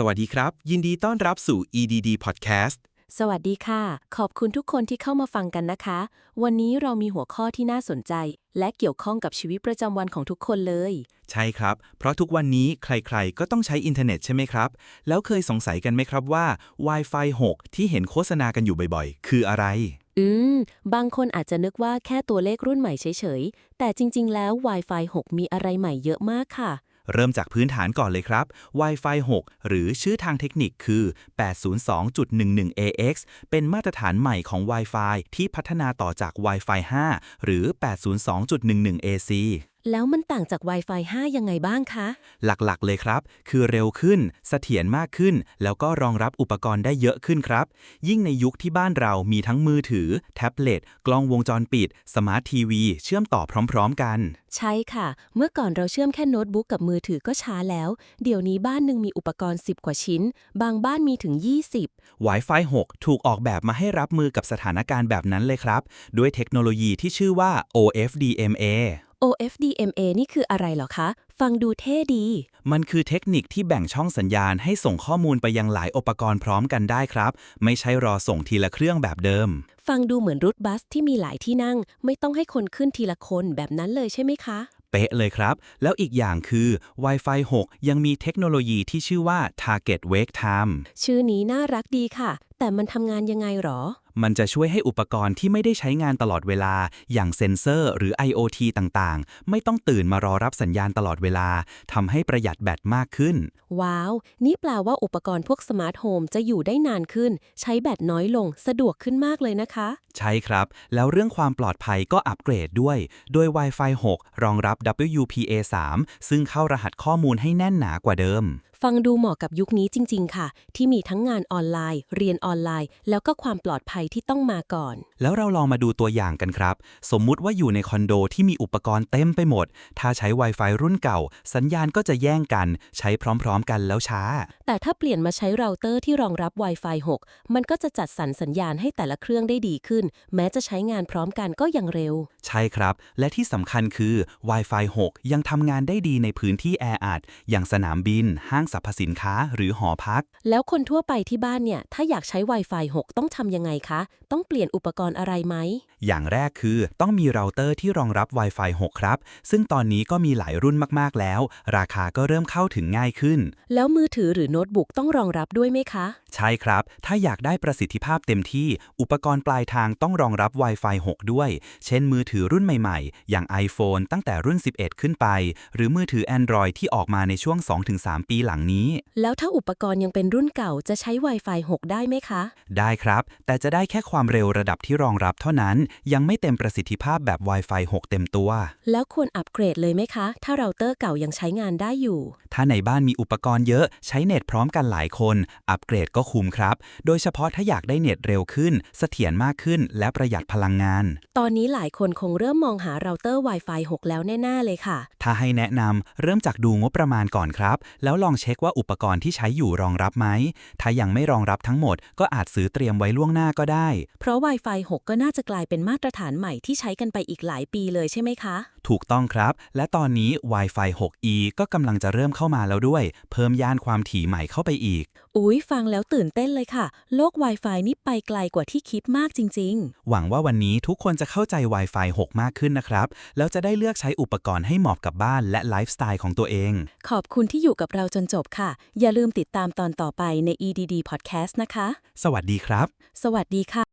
สวัสดีครับ ยินดีต้อนรับสู่ EDD Podcast สวัสดีค่ะ ขอบคุณทุกคนที่เข้ามาฟังกันนะคะ วันนี้เรามีหัวข้อที่น่าสนใจ และเกี่ยวข้องกับชีวิตประจำวันของทุกคนเลย ใช่ครับ เพราะทุกวันนี้ใครๆ ก็ต้องใช้อินเทอร์เน็ตใช่ไหมครับ แล้วเคยสงสัยกันไหมครับว่า Wi-Fi 6 ที่เห็นโฆษณากันอยู่บ่อยๆ คืออะไร อืม บางคนอาจจะนึกว่าแค่ตัวเลขรุ่นใหม่เฉยๆ แต่จริงๆ แล้ว Wi-Fi 6 มีอะไรใหม่เยอะมากค่ะ เริ่มจากพื้นฐานก่อนเลยครับ Wi-Fi 6 หรือชื่อทางเทคนิคคือ 802.11ax เป็นมาตรฐานใหม่ของ Wi-Fi ที่พัฒนาต่อจาก Wi-Fi 5 หรือ 802.11ac แล้วมันต่างจาก Wi-Fi 5 ยังไงบ้างคะ หลักๆ เลยครับ คือเร็วขึ้น เสถียรมากขึ้น แล้วก็รองรับอุปกรณ์ได้เยอะขึ้นครับ ยิ่งในยุคที่บ้านเรามีทั้งมือถือ แท็บเล็ต กล้องวงจรปิด สมาร์ททีวี เชื่อมต่อพร้อมๆ กัน ใช่ค่ะ เมื่อก่อนเราเชื่อมแค่โน้ตบุ๊กกับมือถือก็ช้าแล้ว เดี๋ยวนี้บ้านหนึ่งมีอุปกรณ์ 10 กว่าชิ้น บางบ้านมีถึง 20 Wi-Fi 6 ถูกออกแบบมาให้รับมือกับสถานการณ์แบบนั้นเลยครับ ด้วยเทคโนโลยีที่ชื่อว่า OFDMA OFDMA นี่คืออะไรเหรอคะ ฟังดูเท่ดี มันคือเทคนิคที่แบ่งช่องสัญญาณให้ส่งข้อมูลไปยังหลายอุปกรณ์พร้อมกันได้ครับ ไม่ใช่รอส่งทีละเครื่องแบบเดิม ฟังดูเหมือนรถบัสที่มีหลายที่นั่ง ไม่ต้องให้คนขึ้นทีละคนแบบนั้นเลยใช่ไหมคะ เป๊ะเลยครับ แล้วอีกอย่างคือ Wi-Fi 6 ยังมีเทคโนโลยีที่ชื่อว่า Target Wake Time ชื่อนี้น่ารักดีค่ะ แต่มันทำงานยังไงหรอ มันจะช่วยให้อุปกรณ์ที่ไม่ได้ใช้งานตลอดเวลา อย่างเซ็นเซอร์หรือ IoT ต่างๆ ไม่ต้องตื่นมารอรับสัญญาณตลอดเวลาทำให้ประหยัดแบตมากขึ้น ว้าว นี่แปลว่าอุปกรณ์พวกสมาร์ทโฮมจะอยู่ได้นานขึ้น ใช้แบตน้อยลงสะดวกขึ้นมากเลยนะคะ ใช่ครับ แล้วเรื่องความปลอดภัยก็อัปเกรดด้วย โดย Wi-Fi 6 รองรับ WPA 3 ซึ่งเข้ารหัสข้อมูลให้แน่นหนากว่าเดิม ฟังดูเหมาะกับยุคนี้จริง ๆ ค่ะ ที่มีทั้งงานออนไลน์ เรียนออนไลน์ แล้วก็ความปลอดภัยที่ต้องมาก่อน แล้วเราลองมาดูตัวอย่างกันครับ สมมุติว่าอยู่ในคอนโดที่มีอุปกรณ์เต็มไปหมด ถ้าใช้ Wi-Fi รุ่นเก่า สัญญาณก็จะแย่งกัน ใช้พร้อมๆ กันแล้วช้า แต่ถ้าเปลี่ยนมาใช้เราเตอร์ที่รองรับ Wi-Fi 6 มันก็จะจัดสรรสัญญาณให้แต่ละเครื่องได้ดีขึ้น แม้จะใช้งานพร้อมกันก็ยังเร็ว ใช่ครับ และที่สำคัญคือ Wi-Fi 6 ยังทำงานได้ดีในพื้นที่แออัดอย่างสนามบิน ห้างสรรพสินค้า หรือหอพัก แล้วคนทั่วไปที่บ้านเนี่ยถ้าอยากใช้ Wi-Fi 6 ต้องทำยังไงคะ ต้องเปลี่ยนอุปกรณ์อะไรไหม อย่างแรกคือต้องมีเราเตอร์ที่รองรับ Wi-Fi 6 ครับ ซึ่งตอนนี้ก็มีหลายรุ่นมากๆแล้ว ราคาก็เริ่มเข้าถึงง่ายขึ้น แล้วมือถือหรือโน้ตบุ๊กต้องรองรับด้วยไหมคะ ใช่ครับ ถ้าอยากได้ประสิทธิภาพเต็มที่ อุปกรณ์ปลายทางต้องรองรับ Wi-Fi 6 ด้วย เช่น มือถือรุ่นใหม่ๆ อย่าง iPhone ตั้งแต่รุ่น 11 ขึ้นไป หรือมือถือ Android ที่ออกมาในช่วง 2-3 ปีหลังนี้ แล้วถ้าอุปกรณ์ยังเป็นรุ่นเก่าจะใช้ Wi-Fi 6 ได้ไหมคะ ได้ครับ แต่จะได้แค่ความเร็วระดับที่รองรับเท่านั้นยังไม่เต็มประสิทธิภาพแบบ Wi-Fi 6 เต็มตัว แล้วควรอัปเกรดเลยไหมคะ ถ้าเราเตอร์เก่ายังใช้งานได้อยู่ ถ้าในบ้านมีอุปกรณ์เยอะใช้เน็ตพร้อมกันหลายคน อัปเกรดก็คุ้มครับ โดยเฉพาะถ้าอยากได้เน็ตเร็วขึ้น เสถียรมากขึ้น และประหยัดพลังงาน ตอนนี้หลายคนคงเริ่มมองหาเราเตอร์ Wi-Fi 6 แล้วแน่ๆเลยค่ะ ถ้าให้แนะนำเริ่มจากดูงบประมาณก่อนครับ แล้วลองเช็คว่าอุปกรณ์ที่ใช้อยู่รองรับไหม ถ้ายังไม่รองรับทั้งหมด ก็อาจซื้อเตรียมไว้ล่วงหน้าก็ได้ เพราะ Wi-Fi 6 ก็น่าจะกลายเป็นมาตรฐานใหม่ที่ใช้กันไปอีกหลายปีเลยใช่ไหมคะ ถูกต้องครับ และตอนนี้ Wi-Fi 6E ก็กำลังจะเริ่มเข้ามาแล้วด้วย เพิ่มย่านความถี่ใหม่เข้าไปอีก อุ๊ยฟังแล้วตื่นเต้นเลยค่ะ โลก Wi-Fi นี่ไปไกลกว่าที่คิดมากจริงหวังว่าวันนี้ทุกคนจะเข้าใจ Wi-Fi 6 มากขึ้นนะครับ แล้วจะได้เลือกใช้อุปกรณ์ให้เหมาะกับบ้านและไลฟ์สไตล์ของตัวเองๆขอบคุณที่อยู่กับเราจนจบค่ะ อย่าลืมติดตามตอนต่อไปใน EDD Podcast นะคะ สวัสดีครับ สวัสดีค่ะ